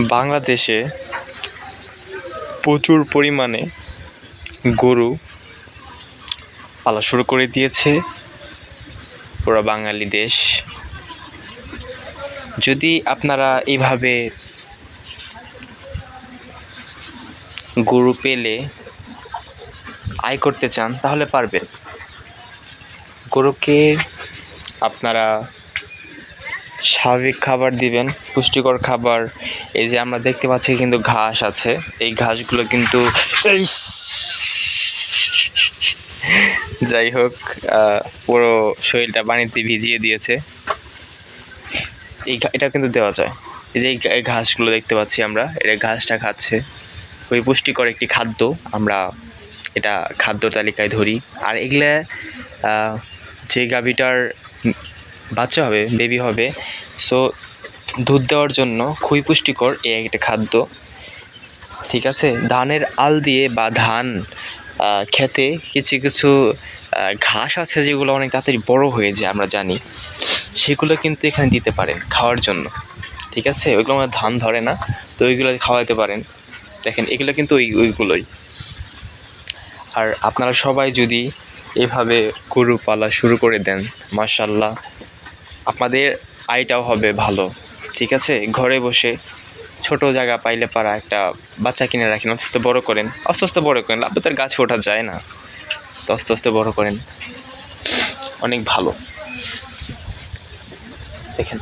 বাংলাদেশে প্রচুর পরিমাণে গরু পালা শুরু করে দিয়েছে। পুরো বাঙালি দেশ। যদি আপনারা এইভাবে গরু পেলে আয় করতে চান, তাহলে পারবেন। গরুকে আপনারা স্বাভাবিক খাবার দিবেন, পুষ্টিকর খাবার। এই যে আমরা দেখতে পাচ্ছি কিন্তু ঘাস আছে। এই ঘাসগুলো কিন্তু যাই হোক পুরো শরীরটা পানিতে ভিজিয়ে দিয়েছে। এই এটা কিন্তু দেওয়া যায়। এই যে এই ঘাসগুলো দেখতে পাচ্ছি আমরা এটা ঘাসটা খাচ্ছে। ওই পুষ্টিকর একটি খাদ্য। আমরা এটা খাদ্য তালিকায় ধরি। আর এগুলা যে গাভীটার বাচ্চা হবে বেবি হবে। সো দুধ দেওয়ার জন্য খুবই পুষ্টিকর এই একটা খাদ্য। ঠিক আছে? ধানের আল দিয়ে বা ধান খেতে কিছু কিছু ঘাস আছে যেগুলো অনেক তাড়াতাড়ি বড় হয়ে যায়, আমরা জানি। সেগুলো কিন্তু এখানে দিতে পারেন খাওয়ার জন্য। ঠিক আছে? ওইগুলো আমরা ধান ধরে না, তো ওইগুলো খাওয়াতে পারেন। দেখেন, এগুলো কিন্তু ওই, ওইগুলোই। আর আপনারা সবাই যদি এভাবে গরু পালা শুরু করে দেন মার্শাল্লাহ আপনাদের আয়টাও হবে ভালো, ঠিক আছে? ঘরে বসে ছোট জায়গা পাইলে পারা একটা বাচ্চা কিনে রাখেন আস্তে বড় করেন। আস্তে আস্তে বড় করেন তার গাছ ওঠা যায় না। তো আস্তে আস্তে বড় করেন। অনেক ভালো। দেখেন।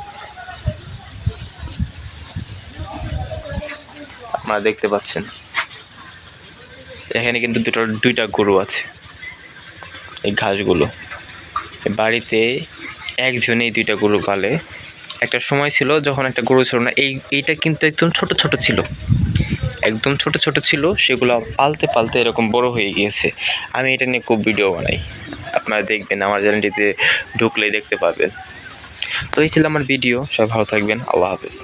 আপনারা দেখতে পাচ্ছেন। এখানে কিন্তু দুটো, দুইটা গরু আছে। এই ঘাসগুলো। বাড়িতে একজনেই দুইটা গরু পালে। একটা সময় ছিল যখন একটা গরু ছিল না, এই, এইটা কিন্তু একদম ছোট ছোট ছিল। একদম ছোট ছোট ছিল, সেগুলো পালতে পালতে এরকম বড় হয়ে গিয়েছে। আমি এটা নিয়ে খুব ভিডিও বানাই। আপনারা দেখবেন, আমার চ্যানেলটিতে ঢুকলেই দেখতে পাবেন তো এই ছিল আমার ভিডিও। সবাই ভালো থাকবেন। আল্লাহ হাফেজ।